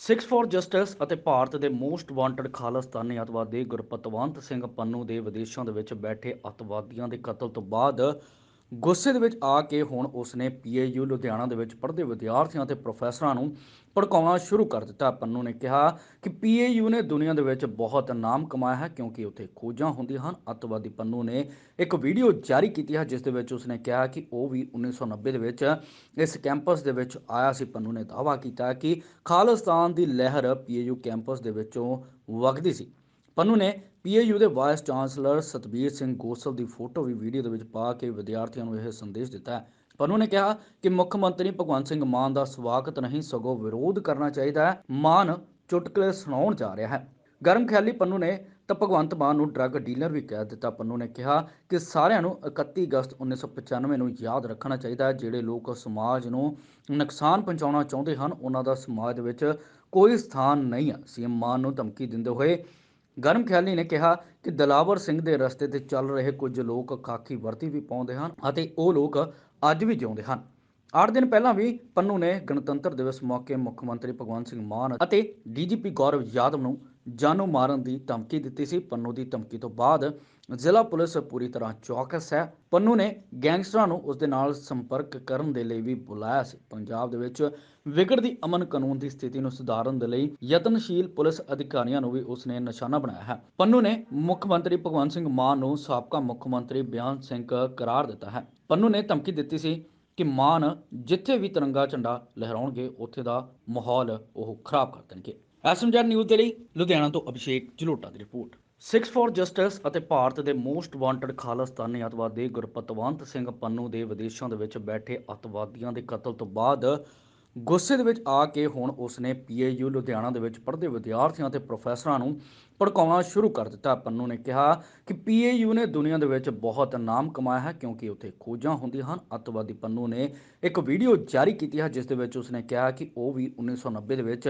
Six for justice ਅਤੇ ਭਾਰਤ ਦੇ most wanted ਖਾਲਿਸਤਾਨੀ ਅਤਵਾਦੀ ਗੁਰਪਤਵੰਤ ਸਿੰਘ ਪੰਨੂ ਦੇ ਵਿਦੇਸ਼ਾਂ ਦੇ ਵਿੱਚ ਬੈਠੇ ਅਤਵਾਦੀਆਂ ਦੇ ਕਤਲ ਤੋਂ ਬਾਅਦ ਗੁੱਸੇ ਦੇ ਵਿੱਚ ਆ ਕੇ ਹੁਣ ਉਸਨੇ ਪੀਏਯੂ ਲੁਧਿਆਣਾ ਦੇ ਵਿੱਚ ਪੜ੍ਹਦੇ ਵਿਦਿਆਰਥੀਆਂ ਤੇ ਪ੍ਰੋਫੈਸਰਾਂ ਨੂੰ ਭੜਕਾਉਣਾ ਸ਼ੁਰੂ ਕਰ ਦਿੱਤਾ। ਪੰਨੂ ਨੇ ਕਿਹਾ ਕਿ ਪੀਏਯੂ ਨੇ ਦੁਨੀਆ ਦੇ ਵਿੱਚ ਬਹੁਤ ਨਾਮ ਕਮਾਇਆ ਹੈ ਕਿਉਂਕਿ ਉੱਥੇ ਖੋਜਾਂ ਹੁੰਦੀਆਂ ਹਨ। ਅਤਵਾਦੀ ਪੰਨੂ ਨੇ ਇੱਕ ਵੀਡੀਓ ਜਾਰੀ ਕੀਤੀ ਹੈ ਜਿਸ ਦੇ ਵਿੱਚ ਉਸਨੇ ਕਿਹਾ ਕਿ ਉਹ ਵੀ 1990 ਦੇ ਵਿੱਚ ਇਸ ਕੈਂਪਸ ਦੇ ਵਿੱਚ ਆਇਆ ਸੀ। ਪੰਨੂ ਨੇ ਦਾਅਵਾ ਕੀਤਾ ਕਿ ਖਾਲਿਸਤਾਨ ਦੀ ਲਹਿਰ ਪੀਏਯੂ ਕੈਂਪਸ ਦੇ ਵਿੱਚੋਂ ਵਗਦੀ ਸੀ। ਪੰਨੂ ਨੇ ਪੀਏਯੂ ਦੇ ਵਾਈਸ ਚਾਂਸਲਰ ਸਤਬੀਰ ਸਿੰਘ ਗੋਸਲ ਦੀ ਫੋਟੋ ਵੀ ਵੀਡੀਓ ਦੇ ਵਿੱਚ ਪਾ ਕੇ ਵਿਦਿਆਰਥੀਆਂ ਨੂੰ ਇਹ ਸੰਦੇਸ਼ ਦਿੱਤਾ ਹੈ। ਪੰਨੂ ਨੇ ਕਿਹਾ ਕਿ ਮੁੱਖ ਮੰਤਰੀ ਭਗਵੰਤ ਸਿੰਘ ਮਾਨ ਦਾ ਸਵਾਗਤ ਨਹੀਂ, ਸਗੋਂ ਵਿਰੋਧ ਕਰਨਾ ਚਾਹੀਦਾ ਹੈ। ਮਾਨ ਚੁਟਕਲੇ ਸੁਣਾਉਣ ਜਾ ਰਿਹਾ ਹੈ। ਗਰਮ ਖਿਆਲੀ ਪੰਨੂ ਨੇ ਤਾਂ ਭਗਵੰਤ ਮਾਨ ਨੂੰ ਡਰੱਗ ਡੀਲਰ ਵੀ ਕਹਿ ਦਿੱਤਾ। ਪੰਨੂ ਨੇ ਕਿਹਾ ਕਿ ਸਾਰਿਆਂ ਨੂੰ 31 ਅਗਸਤ 1995 ਨੂੰ ਯਾਦ ਰੱਖਣਾ ਚਾਹੀਦਾ ਹੈ। ਜਿਹੜੇ ਲੋਕ ਸਮਾਜ ਨੂੰ ਨੁਕਸਾਨ ਪਹੁੰਚਾਉਣਾ ਚਾਹੁੰਦੇ ਹਨ, ਉਹਨਾਂ ਦਾ ਸਮਾਜ ਵਿੱਚ ਕੋਈ ਸਥਾਨ ਨਹੀਂ ਹੈ ਸੀਐਮ ਮਾਨ ਨੂੰ ਧਮਕੀ ਦਿੰਦੇ ਹੋਏ ਗਰਮ ਖਿਆਲੀ ਨੇ ਕਿਹਾ ਕਿ ਦਲਾਵਰ ਸਿੰਘ ਦੇ ਰਸਤੇ ਤੇ ਚੱਲ ਰਹੇ ਕੁਝ ਲੋਕ ਖਾਕੀ ਵਰਤੀ ਵੀ ਪਾਉਂਦੇ ਹਨ ਅਤੇ ਉਹ ਲੋਕ ਅੱਜ ਵੀ ਜਿਉਂਦੇ ਹਨ। 8 ਦਿਨ ਪਹਿਲਾਂ ਵੀ ਪੰਨੂ ਨੇ ਗਣਤੰਤਰ ਦਿਵਸ ਮੌਕੇ ਮੁੱਖ ਮੰਤਰੀ ਭਗਵੰਤ ਸਿੰਘ ਮਾਨ ਅਤੇ ਡੀਜੀਪੀ ਗੌਰਵ ਯਾਦਵ ਨੂੰ ਜਾਨੋਂ ਮਾਰਨ ਦੀ ਧਮਕੀ ਦਿੱਤੀ ਸੀ। ਪੰਨੂ ਦੀ ਧਮਕੀ ਤੋਂ ਬਾਅਦ ਜ਼ਿਲ੍ਹਾ ਪੁਲਿਸ ਪੂਰੀ ਤਰ੍ਹਾਂ ਚੌਕਸ ਹੈ। ਪੰਨੂ ਨੇ ਗੈਂਗਸਟਰਾਂ ਨੂੰ ਉਸ ਦੇ ਨਾਲ ਸੰਪਰਕ ਕਰਨ ਦੇ ਲਈ ਵੀ ਬੁਲਾਇਆ ਸੀ। ਪੰਜਾਬ ਦੇ ਵਿੱਚ ਵਿਗੜਦੀ ਅਮਨ ਕਾਨੂੰਨ ਦੀ ਸਥਿਤੀ ਨੂੰ ਸੁਧਾਰਨ ਦੇ ਲਈ ਯਤਨਸ਼ੀਲ ਪੁਲਿਸ ਅਧਿਕਾਰੀਆਂ ਨੂੰ ਵੀ ਉਸ ਨੇ ਨਿਸ਼ਾਨਾ ਬਣਾਇਆ ਹੈ। ਪੰਨੂ ਨੇ ਮੁੱਖ ਮੰਤਰੀ ਭਗਵੰਤ ਸਿੰਘ ਮਾਨ ਨੂੰ ਸਾਬਕਾ ਮੁੱਖ ਮੰਤਰੀ ਬਿਆਨ ਸਿੰਘ ਕਰਾਰ ਦਿੱਤਾ ਹੈ। ਪੰਨੂ ਨੇ ਧਮਕੀ ਦਿੱਤੀ ਸੀ ਕਿ ਮਾਨ ਜਿੱਥੇ ਵੀ ਤਿਰੰਗਾ ਝੰਡਾ ਲਹਿਰਾਉਣਗੇ, ਉੱਥੇ ਦਾ ਮਾਹੌਲ ਉਹ ਖਰਾਬ ਕਰ ਦੇਣਗੇ। ਐਸਐਮਜੀ ਨਿਊਜ਼ ਦੇ ਲਈ ਲੁਧਿਆਣਾ ਤੋਂ ਅਭਿਸ਼ੇਕ ਜਲੋਟਾ ਦੀ ਰਿਪੋਰਟ। ਸਿਕਸ ਫॉर ਜਸਟਿਸ ਅਤੇ ਭਾਰਤ ਦੇ ਮੋਸਟ ਵਾਂਟਡ ਖਾਲਸਤਾਨੀ ਅਤਵਾਦੀ ਗੁਰਪਤਵੰਤ ਸਿੰਘ ਪੰਨੂ ਦੇ ਵਿਦੇਸ਼ਾਂ ਦੇ ਵਿੱਚ ਬੈਠੇ ਅਤਵਾਦੀਆਂ ਦੇ ਕਤਲ ਤੋਂ ਬਾਅਦ ਗੁੱਸੇ ਦੇ ਵਿੱਚ ਆ ਕੇ ਹੁਣ ਉਸਨੇ ਪੀਏਯੂ ਲੁਧਿਆਣਾ ਦੇ ਵਿੱਚ ਪੜ੍ਹਦੇ ਵਿਦਿਆਰਥੀਆਂ ਤੇ ਪ੍ਰੋਫੈਸਰਾਂ ਨੂੰ ਭੜਕਾਉਣਾ ਸ਼ੁਰੂ ਕਰ ਦਿੱਤਾ। ਪੰਨੂ ਨੇ ਕਿਹਾ ਕਿ ਪੀਏਯੂ ਨੇ ਦੁਨੀਆ ਦੇ ਵਿੱਚ ਬਹੁਤ ਨਾਮ ਕਮਾਇਆ ਹੈ ਕਿਉਂਕਿ ਉੱਥੇ ਖੋਜਾਂ ਹੁੰਦੀਆਂ ਹਨ। ਅਤਵਾਦੀ ਪੰਨੂ ਨੇ ਇੱਕ ਵੀਡੀਓ ਜਾਰੀ ਕੀਤੀ ਹੈ ਜਿਸ ਦੇ ਵਿੱਚ ਉਸਨੇ ਕਿਹਾ ਕਿ ਉਹ ਵੀ 1990 ਦੇ ਵਿੱਚ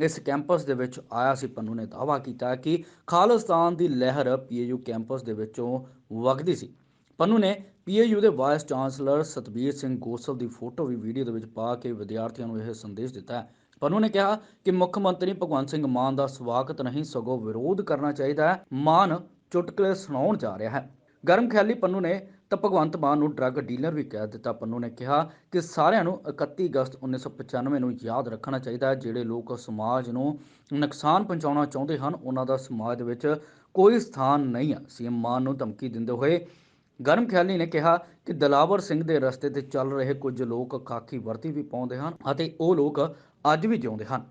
ਇਸ ਕੈਂਪਸ ਦੇ ਵਿੱਚ ਆਇਆ ਸੀ। ਪੰਨੂ ਨੇ ਦਾਅਵਾ ਕੀਤਾ ਕਿ ਖਾਲਿਸਤਾਨ ਦੀ ਲਹਿਰ ਪੀਏਯੂ ਕੈਂਪਸ ਦੇ ਵਿੱਚੋਂ ਵਗਦੀ ਸੀ। ਪੰਨੂ ਨੇ ਪੀਏਯੂ ਦੇ ਵਾਈਸ ਚਾਂਸਲਰ ਸਤਬੀਰ ਸਿੰਘ ਗੋਸਲ ਦੀ ਫੋਟੋ ਵੀ ਵੀਡੀਓ ਦੇ ਵਿੱਚ ਪਾ ਕੇ ਵਿਦਿਆਰਥੀਆਂ ਨੂੰ ਇਹ ਸੰਦੇਸ਼ ਦਿੱਤਾ ਹੈ। ਪੰਨੂ ਨੇ ਕਿਹਾ ਕਿ ਮੁੱਖ ਮੰਤਰੀ ਭਗਵੰਤ ਸਿੰਘ ਮਾਨ ਦਾ ਸਵਾਗਤ ਨਹੀਂ, ਸਗੋਂ ਵਿਰੋਧ ਕਰਨਾ ਚਾਹੀਦਾ ਹੈ। ਮਾਨ ਚੁਟਕਲੇ ਸੁਣਾਉਣ ਜਾ ਰਿਹਾ ਹੈ। ਗਰਮ ਖਿਆਲੀ ਪੰਨੂ ਨੇ ਤਾਂ ਭਗਵੰਤ ਮਾਨ ਨੂੰ ਡਰੱਗ ਡੀਲਰ ਵੀ ਕਹਿ ਦਿੱਤਾ। ਪੰਨੂ ਨੇ ਕਿਹਾ ਕਿ ਸਾਰਿਆਂ ਨੂੰ 31 ਅਗਸਤ 1995 ਨੂੰ ਯਾਦ ਰੱਖਣਾ ਚਾਹੀਦਾ ਹੈ। ਜਿਹੜੇ ਲੋਕ ਸਮਾਜ ਨੂੰ ਨੁਕਸਾਨ ਪਹੁੰਚਾਉਣਾ ਚਾਹੁੰਦੇ ਹਨ, ਉਹਨਾਂ ਦਾ ਸਮਾਜ ਵਿੱਚ ਕੋਈ ਸਥਾਨ ਨਹੀਂ ਹੈ। ਸੀਐਮ ਮਾਨ ਨੂੰ ਧਮਕੀ ਦਿੰਦੇ ਹੋਏ ਗਰਮ ਖਿਆਲੀ ਨੇ ਕਿਹਾ ਕਿ ਦਲਾਵਰ ਸਿੰਘ ਦੇ ਰਸਤੇ ਤੇ ਚੱਲ ਰਹੇ ਕੁਝ ਲੋਕ ਖਾਕੀ ਵਰਤੀ ਵੀ ਪਾਉਂਦੇ ਹਨ ਅਤੇ ਉਹ ਲੋਕ ਅੱਜ ਵੀ ਜਿਉਂਦੇ ਹਨ।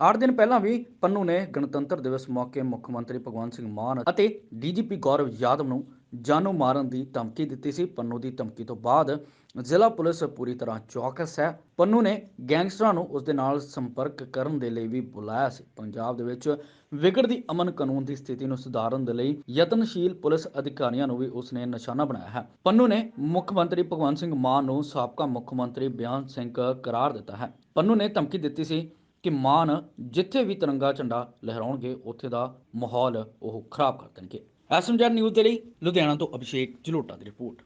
8 ਦਿਨ ਪਹਿਲਾਂ ਵੀ ਪੰਨੂ ਨੇ ਗਣਤੰਤਰ ਦਿਵਸ ਮੌਕੇ ਮੁੱਖ ਮੰਤਰੀ ਭਗਵੰਤ ਸਿੰਘ ਮਾਨ ਅਤੇ ਡੀਜੀਪੀ ਗੌਰਵ ਯਾਦਵ ਨੂੰ ਜਾਨੋਂ ਮਾਰਨ ਦੀ ਧਮਕੀ ਦਿੱਤੀ ਸੀ। ਪੰਨੂ ਦੀ ਧਮਕੀ ਤੋਂ ਬਾਅਦ ਜ਼ਿਲ੍ਹਾ ਪੁਲਿਸ ਪੂਰੀ ਤਰ੍ਹਾਂ ਚੌਕਸ ਹੈ। ਪੰਨੂ ਨੇ ਗੈਂਗਸਟਰਾਂ ਨੂੰ ਉਸ ਦੇ ਨਾਲ ਸੰਪਰਕ ਕਰਨ ਦੇ ਲਈ ਵੀ ਬੁਲਾਇਆ ਸੀ। ਪੰਜਾਬ ਦੇ ਵਿੱਚ ਵਿਗੜਦੀ ਅਮਨ ਕਾਨੂੰਨ ਦੀ ਸਥਿਤੀ ਨੂੰ ਸੁਧਾਰਨ ਦੇ ਲਈ ਯਤਨਸ਼ੀਲ ਪੁਲਿਸ ਅਧਿਕਾਰੀਆਂ ਨੂੰ ਵੀ ਉਸ ਨੇ ਨਿਸ਼ਾਨਾ ਬਣਾਇਆ ਹੈ। ਪੰਨੂ ਨੇ ਮੁੱਖ ਮੰਤਰੀ ਭਗਵੰਤ ਸਿੰਘ ਮਾਨ ਨੂੰ ਸਾਬਕਾ ਮੁੱਖ ਮੰਤਰੀ ਬਿਆਨ ਸਿੰਘ ਕਰਾਰ ਦਿੱਤਾ ਹੈ। ਪੰਨੂ ਨੇ ਧਮਕੀ ਦਿੱਤੀ ਸੀ ਕਿ ਮਾਨ ਜਿੱਥੇ ਵੀ ਤਿਰੰਗਾ ਝੰਡਾ ਲਹਿਰਾਉਣਗੇ, ਉੱਥੇ ਦਾ ਮਾਹੌਲ ਉਹ ਖਰਾਬ ਕਰ ਦੇਣਗੇ। ਐਸਐਮਜੀ ਨਿਊਜ਼ ਦੇ ਲਈ ਲੁਧਿਆਣਾ ਤੋਂ ਅਭਿਸ਼ੇਕ ਜਲੋਟਾ ਦੀ ਰਿਪੋਰਟ।